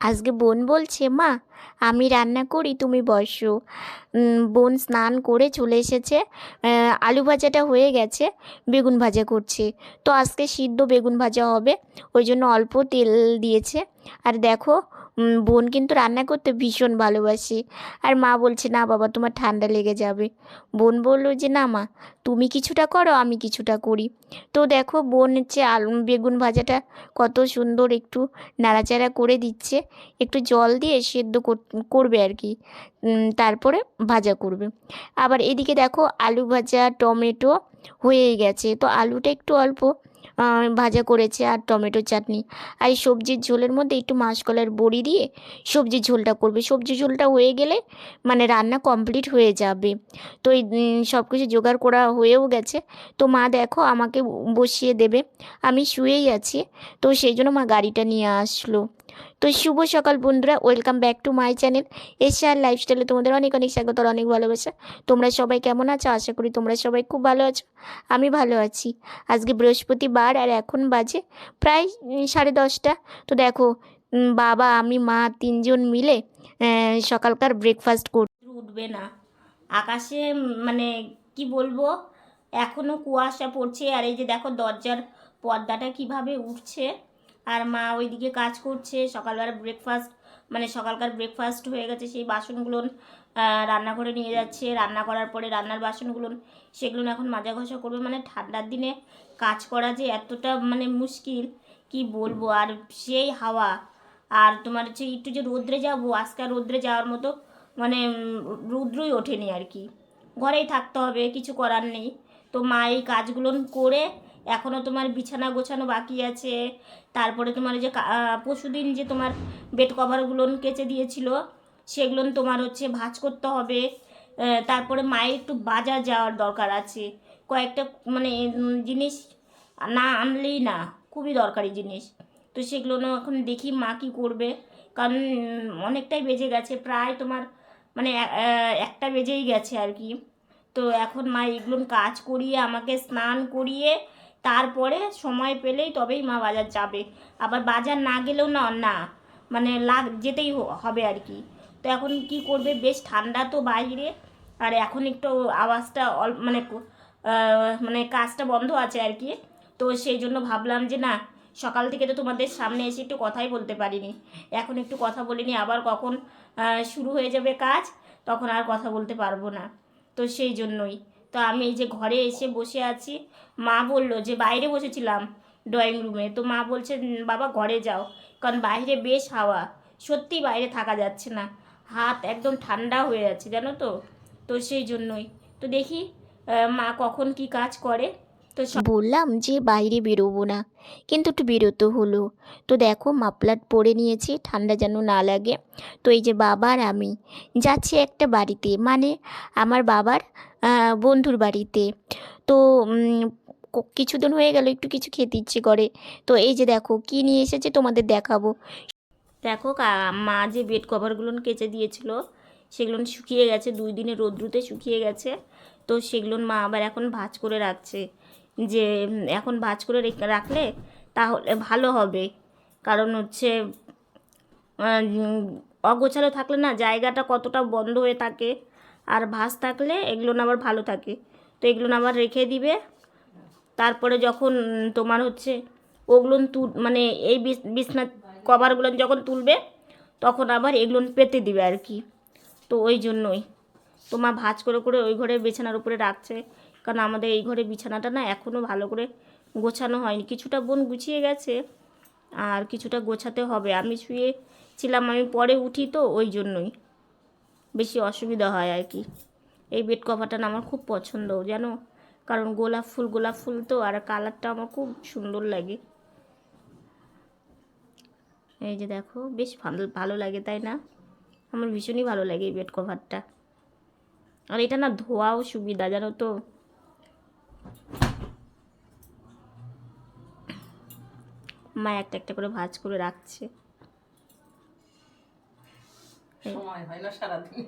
আজকে বোন বলছে, মা, আমি রান্না করি, তুমি বসো। বোন স্নান করে চলে এসেছে। আলু ভাজাটা হয়ে গেছে, বেগুন ভাজা করছে। তো আজকে সিদ্ধ বেগুন ভাজা হবে, ওই জন্য অল্প তেল দিয়েছে। আর দেখো বোন কিন্তু রান্না করতে ভীষণ ভালোবাসে। আর মা বলছে, না বাবা, তোমার ঠান্ডা লেগে যাবে। বোন বলল যে, না মা, তুমি কিছুটা করো, আমি কিছুটা করি। তো দেখো, বোন হচ্ছে আলু, বেগুন ভাজাটা কত সুন্দর একটু নাড়াচাড়া করে দিচ্ছে। একটু জল দিয়ে সেদ্ধ করবে আর কি। তারপরে ভাজা করবে। আবার এদিকে দেখো, আলু ভাজা, টমেটো হয়েই গেছে। তো আলুটা একটু অল্প ভাজা করেছে আর টমেটো চাটনি। আর এই সবজির ঝোলের মধ্যে একটু মাসকলার বড়ি দিয়ে সবজির ঝোলটা করবে। সবজি ঝোলটা হয়ে গেলে মানে রান্না কমপ্লিট হয়ে যাবে। তো এই সব কিছু জোগাড় করা হয়েও গেছে। তো মা দেখো আমাকে বসিয়ে দেবে। আমি শুয়েই আছি। তো সেই জন্য মা গাড়িটা নিয়ে আসলো। তো শুভ সকাল বন্ধুরা welcome back to my channel এশিয়ার লাইফস্টাইলে তোমাদের অনেক অনেক স্বাগত আর অনেক ভালোবাসা। তোমরা সবাই কেমন আছো? আশা করি তোমরা সবাই খুব ভালো আছো, আমি ভালো আছি। আজকে বৃহস্পতিবার আর এখন বাজে প্রায় সাড়ে দশটা। তো দেখো বাবা, আমি, মা তিনজন মিলে সকালকার ব্রেকফাস্ট কর উঠবে না। আকাশে মানে কি বলব, এখনও কুয়াশা পড়ছে। আর এই যে দেখো দরজার পর্দাটা কীভাবে উঠছে। আর মা ওইদিকে কাজ করছে, সকালবেলা ব্রেকফাস্ট মানে সকালকার ব্রেকফাস্ট হয়ে গেছে, সেই বাসনগুলো রান্নাঘরে নিয়ে যাচ্ছে। রান্না করার পরে রান্নার বাসনগুলো, সেগুলো এখন মাজা ঘষা করবে। মানে ঠান্ডার দিনে কাজ করা যে এতটা মানে মুশকিল, কি বলব? আর সেই হাওয়া, আর তোমার হচ্ছে একটু যে রোদ্রে যাব, আজকে রোদ্রে যাওয়ার মতো মানে রৌদ্রই ওঠেনি আর কি। ঘরেই থাকতে হবে, কিছু করার নেই। তো মা এই কাজগুলো করে এখনও তোমার বিছানা গোছানো বাকি আছে। তারপরে তোমার যে পরশুদিন যে তোমার বেড কভারগুলো কেচে দিয়েছিল, সেগুলো তোমার হচ্ছে ভাঁজ করতে হবে। তারপরে মায়ের একটু বাজার যাওয়ার দরকার আছে। কয়েকটা মানে জিনিস না আনলেই না, খুবই দরকারি জিনিস। তো সেগুলো এখন দেখি মা কি করবে। কারণ অনেকটাই বেজে গেছে, প্রায় তোমার মানে একটা বেজেই গেছে আর কি। তো এখন মা এগুলো কাজ করিয়ে, আমাকে স্নান করিয়ে তারপরে সময় পেলেই তবেই মা বাজার যাবে। আবার বাজার না গেলেও না না মানে লাগ, যেতেই হবে আর কি। তো এখন কি করবে? বেশ ঠান্ডা তো বাইরে। আর এখন একটু আওয়াজটা অল মানে মানে কাজটা বন্ধ আছে আর কি। তো সেই জন্য ভাবলাম যে না, সকাল থেকে তো তোমাদের সামনে এসে একটু কথাই বলতে পারিনি। এখন একটু কথা বলিনি, আবার কখন শুরু হয়ে যাবে কাজ, তখন আর কথা বলতে পারব না। তো সেই জন্যই। তো আমি এই যে ঘরে এসে বসে আছি, মা বলল যে বাইরে বসেছিলাম ড্রয়িং রুমে তো মা বলছে বাবা ঘরে যাও, কারণ বাইরে বেশ হাওয়া, সত্যি বাইরে থাকা যাচ্ছে না, হাত একদম ঠান্ডা হয়ে যাচ্ছে জানো তো? তো সেই জন্যই, তো দেখি মা কখন কি কাজ করে। তো বললাম যে বাইরে বেরোবো না। কিন্তু একটু বেরোতে হলো। তো দেখো মাপলাট পরে নিয়েছি ঠান্ডা যেন না লাগে। তো এই যে বাবা আর আমি যাচ্ছি একটা বাড়িতে মানে আমার বাবার বন্ধুর বাড়িতে। তো কিছুদিন হয়ে গেল একটু কিছু খেতে ইচ্ছে করে। তো এই যে দেখো কি নিয়ে এসেছে তোমাদের দেখাবো। দেখো মা যে বেড কভারগুলো কেচে দিয়েছিল সেগুলো শুকিয়ে গেছে দুই দিনে রোদ্রুতে শুকিয়ে গেছে। তো সেগুলো মা আবার এখন ভাঁজ করে রাখছে। যে এখন ভাঁজ করে রেখে- রাখলে তাহলে ভালো হবে। কারণ হচ্ছে অগোছালো থাকলে না জায়গাটা কতটা বন্ধ হয়ে থাকে। আর ভাঁজ থাকলে এগুলো না আবার ভালো থাকে। তো এগুলো না আবার রেখে দিবে। তারপরে যখন তোমার হচ্ছে ওগুলো তু মানে এই বিছ- বিছনা কভারগুলো যখন তুলবে, তখন আবার এগুলো পেতে দিবে আর কি। তো ওই জন্যই। তো ভাজ করে করে ওই ঘরে বিছানার উপরে রাখছে। কারণ আমাদের এই ঘরে বিছানাটা না এখনও ভালো করে গোছানো হয়নি। কিছুটা বোন গুছিয়ে গেছে, আর কিছুটা গোছাতে হবে। আমি শুয়ে ছিলাম আমি পরে উঠি তো ওই জন্যই। বেশি অসুবিধা হয় আর কি। এই বেড কভারটা আমার খুব পছন্দ, জানো? কারণ গোলাপ ফুল গোলাপ ফুল তো, আর কালারটা আমার খুব সুন্দর লাগে। এই যে দেখো, বেশ ভালো ভালো লাগে, তাই না? আমার ভীষণই ভালো লাগে এই বেড কভারটা। আর এটা না ধোয়াও সুবিধা, জানো তো? মা একটা একটা করে ভাজ করে রাখছে। সময় হয় না সারাদিনে।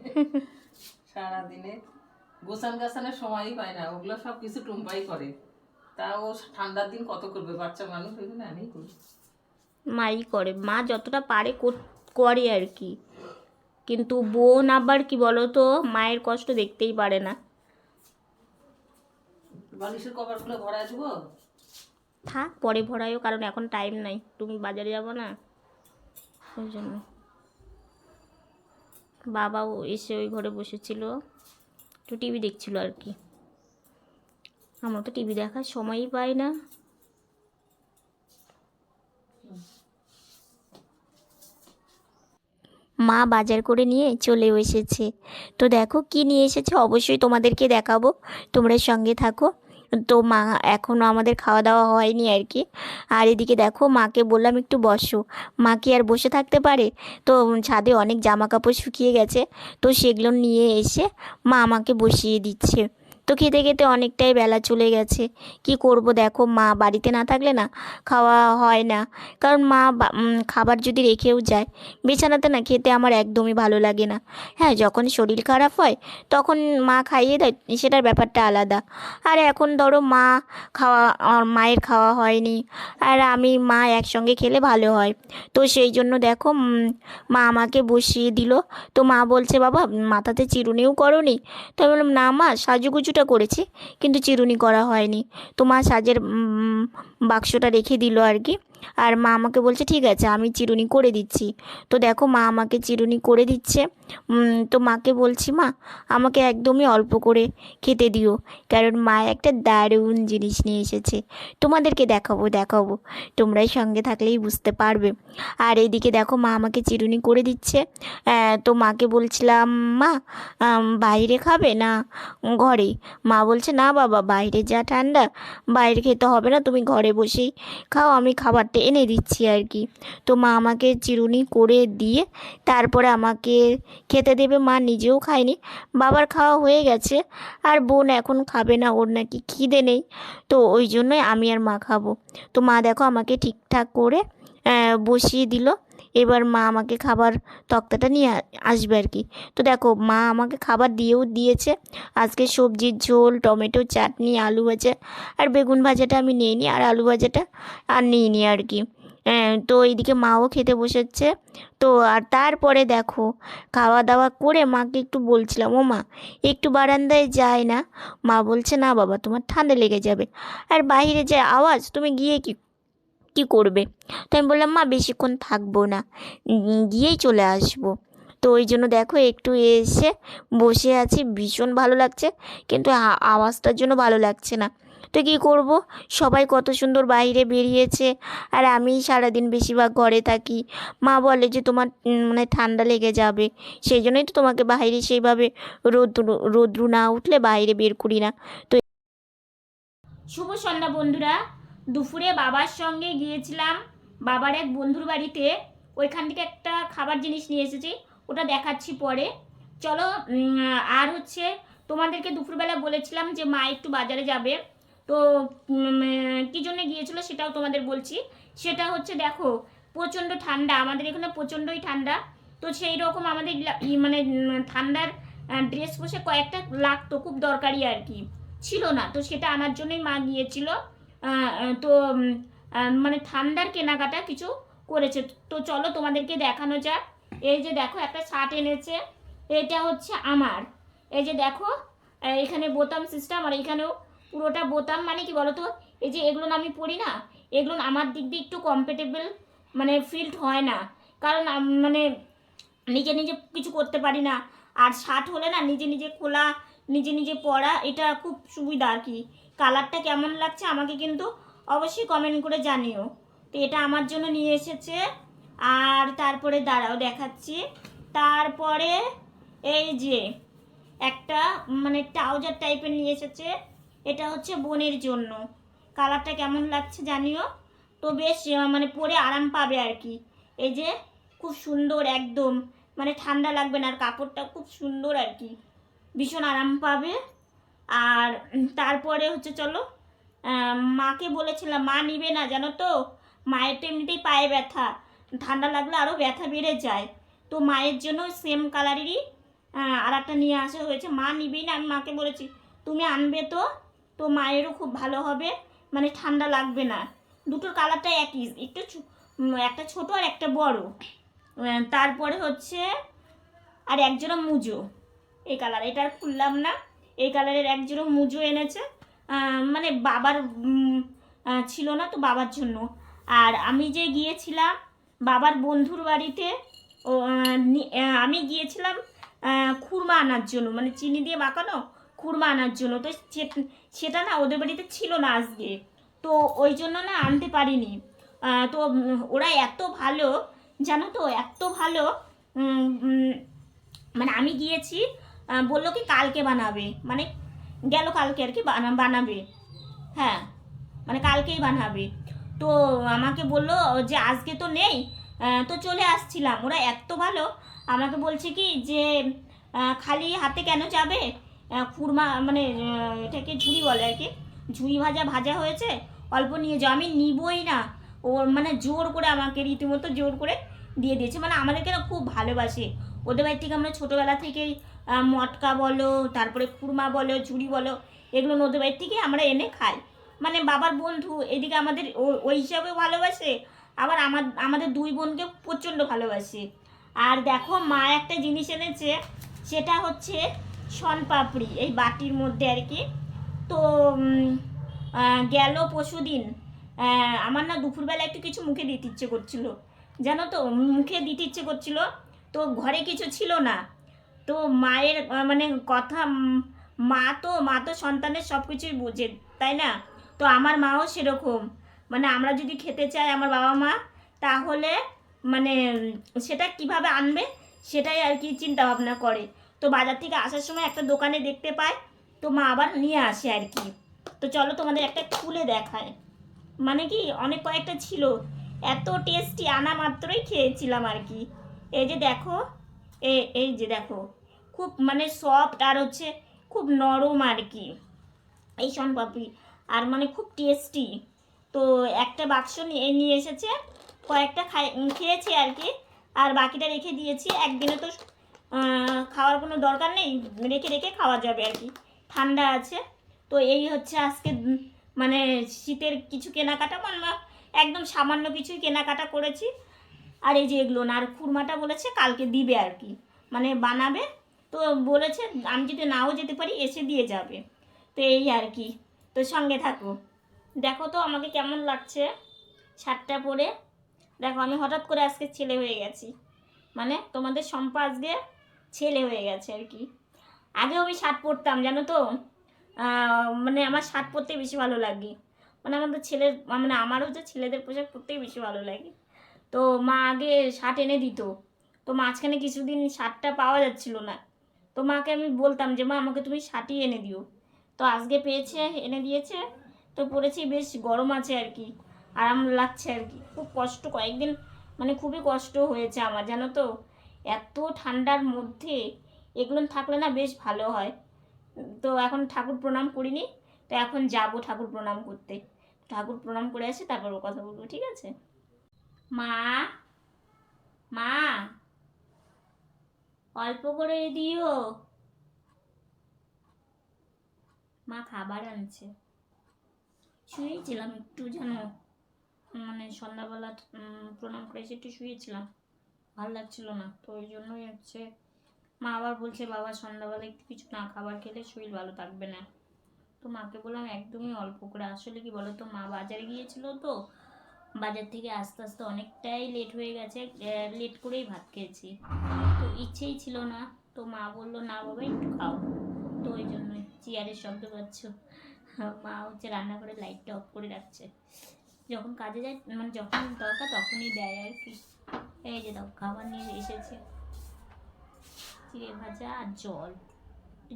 সারাদিনে গাছানোর সময়ই পায় না ওগুলো সব কিছু টুম্পাই করে। তা ও ঠান্ডার দিন কত করবে? বাচ্চা মানুষ ওই জন্য আমি করি। মাই করে। মা যতটা পারে করে আর কি। কিন্তু বোন আবার কি বলো তো মায়ের কষ্ট দেখতেই পারে না। বালিশের কভারগুলো ভরা আসব? থাক, পরে ভরাইও, কারণ এখন টাইম নাই। তুমি বাজারে যাব না? ওই জন্য। বাবাও এসে ওই ঘরে বসেছিল। একটু টিভি দেখছিল আর কি। আমরা তো টিভি দেখার সময়ই পাই না। মা বাজার করে নিয়ে চলেও এসেছে। তো দেখো, কি নিয়ে এসেছে? অবশ্যই তোমাদেরকে দেখাবো। তোমরা সঙ্গে থাকো। তো মা এখনও আমাদের খাওয়া দাওয়া হয়নি আর কি আর এদিকে দেখো, মাকে বললাম একটু বসো। মা কি আর বসে থাকতে পারে? তো ছাদে অনেক জামা কাপড় শুকিয়ে গেছে, তো সেগুলো নিয়ে এসে মা আমাকে বসিয়ে দিচ্ছে। তো খেতে খেতে অনেকটাই বেলা চলে গেছে। কি করব দেখো, মা বাড়িতে না থাকলে না খাওয়া হয় না। কারণ মা খাবার যদি রেখেও যায়, বিছানাতে না খেতে আমার একদমই ভালো লাগে না। হ্যাঁ যখন শরীর খারাপ হয়, তখন মা খাইয়ে দেয়, সেটার ব্যাপারটা আলাদা। আর এখন ধরো মা খাওয়া মায়ের খাওয়া হয়নি, আর আমি মা একসঙ্গে খেলে ভালো হয়। তো সেই জন্য দেখো মা আমাকে বসিয়ে দিল। তো মা বলছে, বাবা, মাথাতে চিরুনিও করনি। তো আমি বললাম, না মা, সাজুগুজুটা করেছি কিন্তু চিরুনি করা হয়নি। তো মা সাজের বাক্সটা রেখে দিল আর কি। আর মা আমাকে বলছে, ঠিক আছে, আমি চিরুনি করে দিচ্ছি। তো দেখো, মা আমাকে চিরুনি করে দিচ্ছে। তো মাকে বলছি, মা, আমাকে একদমই অল্প করে খেতে দিও। কারণ মা একটা দারুণ জিনিস নিয়ে এসেছে। তোমাদেরকে দেখাবো দেখাবো। তোমরাই সঙ্গে থাকলেই বুঝতে পারবে। আর এইদিকে দেখো, মা আমাকে চিরুনি করে দিচ্ছে। তো মাকে বলছিলাম, মা বাইরে খাবে না ঘরে? মা বলছে, না বাবা, বাইরে যা ঠান্ডা, বাইরে খেতে হবে না। তুমি ঘরে বসেই খাও, আমি খাবারটা এনে দিচ্ছি আর কি। তো মা আমাকে চিরুনি করে দিয়ে তারপরে আমাকে খেতে দেবে। মা নিজেও খায়নি। বাবার খাওয়া হয়ে গেছে। আর বোন এখন খাবে না, ওর নাকি খিদে নেই। তো ওই জন্যই আমি আর মা খাব। তো মা দেখো আমাকে ঠিকঠাক করে বসিয়ে দিল। এবার মা আমাকে খাবার তক্তাটা নিয়ে আসবে আর কি। তো দেখো মা আমাকে খাবার দিয়েও দিয়েছে। আজকে সবজির ঝোল টমেটো চাটনি আলু ভাজা আর বেগুন ভাজাটা আমি নিয়ে নিই আর আলু ভাজাটা আর নিয়ে নিই আর কি। হ্যাঁ, তো এইদিকে মাও খেতে বসেছে। তো আর তারপরে দেখো খাওয়া দাওয়া করে মাকে একটু বলছিলাম ও মা একটু বারান্দায় যায় না? মা বলছে না বাবা তোমার ঠান্ডা লেগে যাবে। আর বাইরে যে আওয়াজ তুমি গিয়ে কি কি করবে? তো আমি বললাম, মা, বেশিক্ষণ থাকব না। গিয়েই চলে আসব। তো ওই জন্য দেখো একটু এসে বসে আছি। ভীষণ ভালো লাগছে, কিন্তু আওয়াজটার জন্য ভালো লাগছে না। তো কী করব? সবাই কত সুন্দর বাইরে বেরিয়েছে। আর আমি সারাদিন বেশিরভাগ ঘরে থাকি। মা বলে যে তোমার মানে ঠান্ডা লেগে যাবে। সেই জন্যই তো তোমাকে বাইরে সেইভাবে রোদ্রু রোদ্রু না উঠলে বাইরে বের করি না। তো শুভ সন্ধ্যা বন্ধুরা। দুপুরে বাবার সঙ্গে গিয়েছিলাম। বাবার এক বন্ধুর বাড়িতে। ওইখান থেকে একটা খাবার জিনিস নিয়ে এসেছি। ওটা দেখাচ্ছি পরে। চলো আর হচ্ছে তোমাদেরকে দুপুরবেলা বলেছিলাম যে মা একটু বাজারে যাবে। তো কী জন্য গিয়েছিল সেটাও তোমাদের বলছি। সেটা হচ্ছে দেখো, প্রচণ্ড ঠান্ডা। আমাদের এখানে প্রচণ্ডই ঠান্ডা। তো সেই রকম আমাদের মানে ঠান্ডার ড্রেস পোশাক কয়েকটা লাগতো। খুব দরকারি আর কি। ছিল না। তো সেটা আনার জন্যই মা গিয়েছিল। তো মানে ঠান্ডার কেনাকাটা কিছু করেছে। তো চলো তোমাদেরকে দেখানো যাক। এই যে দেখো, একটা শার্ট এনেছে। এটা হচ্ছে আমার। এই যে দেখো এখানে বোতাম সিস্টেম আর এখানেও পুরোটা বোতাম মানে কি বলতো? এই যে এগুলো আমি পরি না, এগুলো আমার দিক দিয়ে একটু কমফর্টেবল মানে ফিল্ড হয় না। কারণ মানে নিজে নিজে কিছু করতে পারি না। আর শার্ট হলে না নিজে নিজে খোলা নিজে নিজে পরা এটা খুব সুবিধা আর কি। কালারটা কেমন লাগছে আমাকে কিন্তু অবশ্যই কমেন্ট করে জানিও। তো এটা আমার জন্য নিয়ে এসেছে। আর তারপরে দাঁড়াও, দেখাচ্ছি। তারপরে এই যে একটা মানে ট্রাউজার টাইপের নিয়ে এসেছে। এটা হচ্ছে বোনের জন্য। কালারটা কেমন লাগছে জানিও? তো বেশ মানে পরে আরাম পাবে আর কি। এই যে খুব সুন্দর একদম। মানে ঠান্ডা লাগবে না আর কাপড়টা খুব সুন্দর আর কি। ভীষণ আরাম পাবে। আর তারপরে হচ্ছে চলো মাকে বলেছিলাম, মা নিবে না, জানো তো? মায়ের তো এমনিতেই পায়ে ব্যথা। ঠান্ডা লাগলে আরও ব্যথা বেড়ে যায়। তো মায়ের জন্য সেম কালারেরই আর একটা নিয়ে আসা হয়েছে। মা নিবেই না, আমি মাকে বলেছি, তুমি আনবে তো? তো মায়েরও খুব ভালো হবে। মানে ঠান্ডা লাগবে না। দুটোর কালারটা একই, একটু একটা ছোট আর একটা বড়। তারপরে হচ্ছে, আর একজোড়া মুজো। এই কালার এটা আর খুললাম না। এই কালারের একজোড়া মুজো এনেছে। মানে বাবার ছিল না তো বাবার জন্য। আর আমি যে গিয়েছিলাম বাবার বন্ধুর বাড়িতে, ও আমি গিয়েছিলাম খুরমা আনার জন্য মানে চিনি দিয়ে বাঁকানো খুরমা আনার জন্য। তো সেটা না ওদের বাড়িতে ছিল না আজকে। তো ওই জন্য না আনতে পারিনি। তো ওরা এত ভালো, জানো তো, এত ভালো মানে আমি গিয়েছি বলল কি কালকে বানাবে। মানে গেল কালকে আর কি বানা- বানাবে। হ্যাঁ মানে কালকেই বানাবে। তো আমাকে বলল যে আজকে তো নেই তো চলে আসছিলাম। ওরা এত ভালো, আমাকে বলছে কি যে খালি হাতে কেন যাবে? খুরমা মানে এটাকে ঝুড়ি বলে আর কি। ঝুড়ি ভাজা ভাজা হয়েছে, অল্প নিয়ে যাও। আমি নিবই না। ও মানে জোর করে আমাকে রীতিমতো জোর করে দিয়ে দিয়েছে। মানে আমাদেরকে খুব ভালোবাসে। ওদের বাড়ি থেকে আমরা ছোটোবেলা থেকেই মটকা বলো, তারপরে খুরমা বলো, ঝুড়ি বলো, এগুলো ওদের বাড়ি থেকে আমরা এনে খাই। মানে বাবার বন্ধু, এদিকে আমাদের ওই হিসাবেও ভালোবাসে, আবার আমার, আমাদের দুই বোনকে প্রচণ্ড ভালোবাসে। আর দেখো, মা একটা জিনিস এনেছে, সেটা হচ্ছে শনপাপড়ি এই বাটির মধ্যে আর কি। তো গেল পরশু দিন আমার না দুপুরবেলা একটু কিছু মুখে দিতে ইচ্ছে করছিল। জানো তো, মুখে দিতে ইচ্ছে করছিল তো ঘরে কিছু ছিল না। তো মায়ের মানে কথা, মা তো মা তো সন্তানের সব কিছুই বোঝে, তাই না? তো আমার মাও সেরকম। মানে আমরা যদি খেতে চাই আমার বাবা মা, তাহলে মানে সেটা কীভাবে আনবে, সেটাই আর কি চিন্তা ভাবনা করে। তো বাজার থেকে আসার সময় একটা দোকানে দেখতে পায়, তো মা আবার নিয়ে আসে আর কি। তো চলো তোমাদের একটা খুলে দেখায়। মানে কি, অনেক কয়েকটা ছিল। এত টেস্টি আনা মাত্রই খেয়েছিলাম আর কি। এই যে দেখো, এ, এই যে দেখো, খুব মানে সফট আর হচ্ছে খুব নরম আর কি। এই শনপাপড়ি আর মানে খুব টেস্টি তো একটা বাক্স নিয়ে নিয়ে এসেছে, কয়েকটা খাই খেয়েছি আর কি, আর বাকিটা রেখে দিয়েছি। একদিনে তো খাওয়ার কোনো দরকার নেই, রেখে রেখে খাওয়া যাবে আর কি। ঠান্ডা আছে, তো এই হচ্ছে আজকে মানে শীতের কিছু কেনাকাটা মানে একদম সামান্য কিছুই কেনাকাটা করেছি। আর এই যে এগুলো না, আর খুরমাটা বলেছে কালকে দিবে আর কি। মানে বানাবে, তো বলেছে আমি যদি নাও যেতে পারি এসে দিয়ে যাবে। তো এই আর কি, তো সঙ্গে থাকো। দেখো তো আমাকে কেমন লাগছে শার্টটা পরে। দেখো আমি হঠাৎ করে আজকে ছেলে হয়ে গেছি। মানে তোমাদের সম্পা আজকে ছেলে হয়ে গেছে আর কি। আগেও আমি শার্ট পরতাম, জানো তো? মানে আমার শার্ট পরতে বেশি ভালো লাগে। মানে আমাদের ছেলের মানে আমারও যে ছেলেদের পোশাক পরতেই বেশি ভালো লাগে। তো মা আগে শার্ট এনে দিত। তো মাঝখানে কিছুদিন শার্টটা পাওয়া যাচ্ছিল না। তো মাকে আমি বলতাম যে, মা, আমাকে তুমি শার্টই এনে দিও। তো আজকে পেয়েছে, এনে দিয়েছে। তো পরেছি বেশ গরম আছে আর কি, আরাম লাগছে আর কি। খুব কষ্ট, কয়েকদিন মানে খুবই কষ্ট হয়েছে আমার, জানো তো? এত ঠান্ডার মধ্যে এগুলো থাকলে না বেশ ভালো হয়। তো এখন ঠাকুর প্রণাম করিনি। তো এখন যাব ঠাকুর প্রণাম করতে। ঠাকুর প্রণাম করে আসি, তারপর ও কথা বলব, ঠিক আছে? মা মা, অল্প করে দিও। মা খাবার আনছে। শুয়েছিলাম একটু যেন মানে সন্ধ্যাবেলা প্রণাম করে একটু শুয়েছিলাম। ভালো লাগছিল না, তো ওই জন্যই হচ্ছে, মা আবার বলছে, বাবা, সন্ধ্যাবেলা একটু কিছু না, খাবার খেলে শরীর ভালো থাকবে না। তো মাকে বললাম, একদমই অল্প করে। আসলে কি বলো তো মা বাজারে গিয়েছিল তো বাজার থেকে আস্তে আস্তে অনেকটাই লেট হয়ে গেছে লেট করেই ভাত খেয়েছি। তো ইচ্ছেই ছিল না, তো মা বলল, না বাবা, একটু খাও। তো ওই জন্য চেয়ারের শব্দ পাচ্ছ। মা হচ্ছে রান্না করে লাইটটা অফ করে রাখছে। যখন কাজে যায় মানে যখন দরকার তখনই দেয় আর কি। এই যে দাও, খাবার নিয়ে এসেছে। চিড়ে ভাজা আর জল।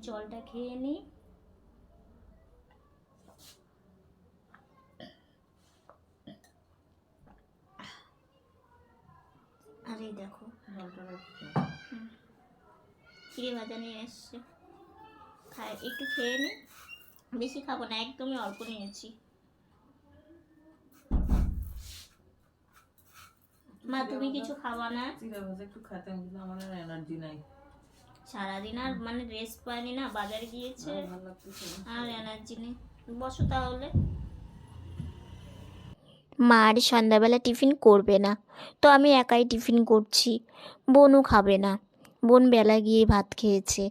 জলটা খেয়ে নিই আর এই দেখো। চিড়ে ভাজা নিয়ে এসছে। খাই একটু খেয়ে নিই বেশি খাব না একদমই অল্প নিয়েছি। মা তুমি কিছু খাবা না? একটু খাইতাম কিন্তু আমার এনার্জি নাই। সারাদিন আর মানে রেস্ট পাইনি না বাজারে গিয়েছে। না। আর এনার্জি নেই। বসো তাহলে। মা আর সন্ধ্যাবেলা টিফিন করবে না। তো আমি একাই টিফিন করছি। বোনও খাবে না। বোন বেলা গিয়ে ভাত খেয়েছে।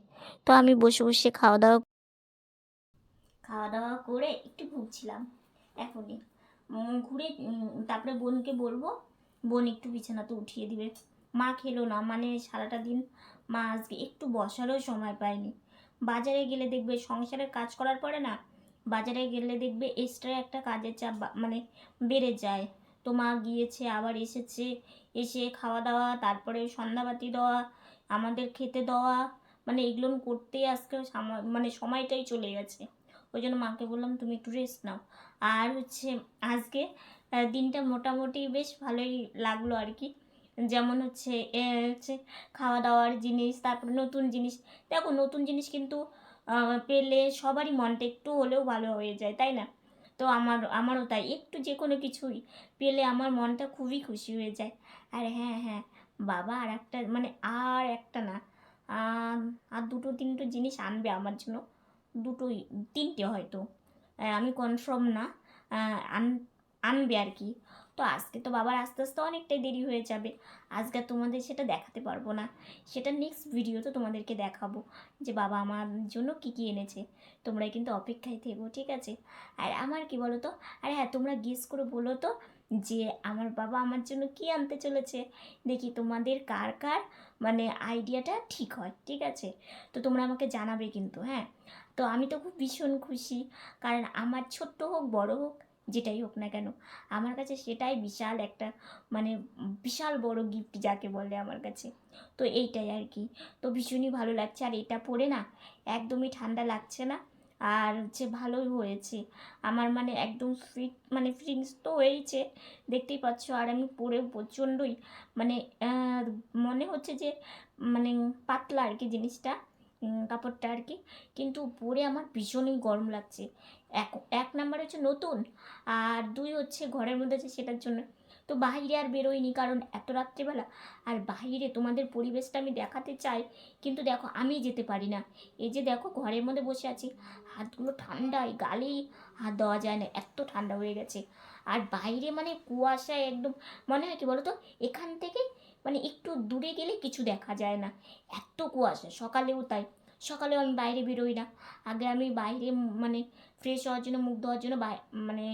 তো আমি বসে বসে খাওয়া দাওয়া খাওয়া দাওয়া করে একটু ঘুরছিলাম এখনই। ঘুরে তারপরে বোনকে বলব, বোন একটু বিছানাতে উঠিয়ে দিবে। মা খেলো না। মানে সারাটা দিন মা আজকে একটু বসারও সময় পায়নি। বাজারে গেলে দেখবে সংসারের কাজ করার পরে না বাজারে গেলে দেখবে এক্সট্রা একটা কাজের চাপ মানে বেড়ে যায়। তো মা গিয়েছে, আবার এসেছে, এসে খাওয়া দাওয়া, তারপরে সন্ধ্যাবাতি দেওয়া, আমাদের খেতে দেওয়া মানে এগুলো করতে আজকে মানে সময়টাই চলে গেছে। ওই জন্য মাকে বললাম, তুমি একটু রেস্ট নাও। আর হচ্ছে আজকে দিনটা মোটামুটি বেশ ভালোই লাগল আর কি। যেমন হচ্ছে হচ্ছে খাওয়া দাওয়ার জিনিস, তারপরে নতুন জিনিস। দেখো, নতুন জিনিস কিন্তু পেলে সবারই মনটা একটু হলেও ভালো হয়ে যায়, তাই না? তো আমার, আমারও তাই। একটু যে কোনো কিছুই পেলে আমার মনটা খুবই খুশি হয়ে যায়। আর হ্যাঁ হ্যাঁ বাবা আর একটা মানে আর একটা না আর দুটো তিনটে জিনিস আনবে আমার জন্য। দুটোই, তিনটে হয়তো। আমি কনফার্ম না আন, আনবে আর কি। তো আজকে তো বাবার আস্তে আস্তে অনেকটাই দেরি হয়ে যাবে। আজকে তোমাদের সেটা দেখাতে পারব না। সেটা নেক্সট ভিডিওতে তোমাদেরকে দেখাবো যে বাবা আমার জন্য কী কী এনেছে। তোমরা কিন্তু অপেক্ষায় থেকো, ঠিক আছে? আর আমার কি বলো তো আর হ্যাঁ তোমরা গেস করে বলো তো যে আমার বাবা আমার জন্য কি আনতে চলেছে? দেখি তোমাদের কার কার মানে আইডিয়াটা ঠিক হয়, ঠিক আছে? তো তোমরা আমাকে জানাবে কিন্তু হ্যাঁ? তো আমি তো খুব ভীষণ খুশি। কারণ আমার ছোট্ট হোক, বড় হোক যেটাই হোক না কেন, আমার কাছে সেটাই বিশাল একটা মানে বিশাল বড় গিফট যাকে বলে আমার কাছে। তো এইটাই আর কি। তো ভীষণই ভালো লাগছে। আর এটা পরে না একদমই ঠান্ডা লাগছে না। আর হচ্ছে ভালোই হয়েছে। আমার মানে একদম ফিট মানে ফিটিংস তো হয়েছে দেখতেই পাচ্ছ। আর আমি পরে প্রচণ্ডই মানে মনে হচ্ছে যে মানে পাতলা আর কি জিনিসটা কাপড়টা আর কি। কিন্তু পরে আমার ভীষণই গরম লাগছে। এক এক নাম্বার হচ্ছে নতুন আর দুই হচ্ছে ঘরের মধ্যে আছে সেটার জন্য। তো বাইরে আর বেরোয়নি কারণ এত রাত্রিবেলা। আর বাইরে তোমাদের পরিবেশটা আমি দেখাতে চাই, কিন্তু দেখো আমি যেতে পারি না। এই যে দেখো ঘরের মধ্যে বসে আছি, হাতগুলো ঠান্ডায় গালেই হাত দেওয়া যায় না, এত ঠান্ডা হয়ে গেছে। আর বাইরে মানে কুয়াশায় একদম, মনে হয় কি বলো তো এখান থেকে মানে একটু দূরে গেলে কিছু দেখা যায় না। এত কুয়াশা, সকালেও তাই। সকালেও আমি বাইরে বেরোই না। আগে আমি বাইরে মানে ফ্রেশ হওয়ার জন্য মুখ ধোয়ার জন্য মানে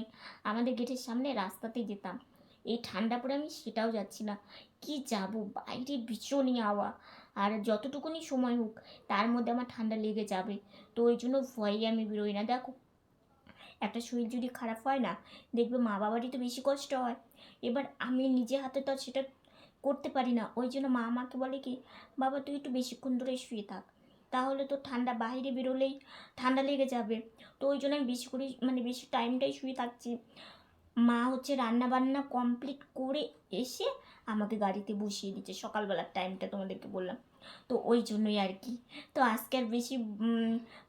আমাদের গেটের সামনে রাস্তাতেই যেতাম। এই ঠান্ডা পড়ে আমি সেটাও যাচ্ছি না। কি যাব? বাইরে ভীষণই হাওয়া। আর যতটুকুনি সময় হোক, তার মধ্যে আমার ঠান্ডা লেগে যাবে। তো ওই জন্য ভয়ে আমি বেরোই না। দেখো, একটা শরীর যদি খারাপ হয় না, দেখবে মা বাবারই তো বেশি কষ্ট হয়। এবার আমি নিজে হাতে তো সেটা করতে পারি না। ওই জন্য মা আমাকে বলে কি, বাবা, তুই একটু বেশিক্ষণ ধরে শুয়ে থাক। তাহলে তো ঠান্ডা বাহিরে বেরোলেই ঠান্ডা লেগে যাবে। তো ওই জন্য আমি বেশি করে মানে বেশি টাইমটাই শুয়ে থাকছি। মা হচ্ছে রান্না বান্না কমপ্লিট করে এসে আমাকে গাড়িতে বসিয়ে দিচ্ছে। সকালবেলার টাইমটা তোমাদেরকে বললাম। তো ওই জন্যই আর কি। তো আজকে আর বেশি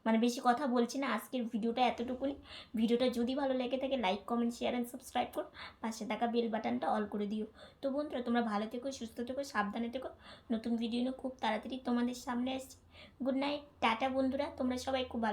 মানে বেশি কথা বলছি না। আজকের ভিডিওটা এতটুকুনি ভিডিওটা যদি ভালো লেগে থাকে like comment share and subscribe করো। পাশে থাকা বেল বাটনটা অল করে দিও। তো বন্ধুরা, তোমরা ভালো থেকো, সুস্থ থেকো, সাবধানে থেকো। নতুন ভিডিও নিয়ে খুব তাড়াতাড়ি তোমাদের সামনে আসছি। গুড নাইট টাটা বন্ধুরা। তোমরা সবাই খুব ভালো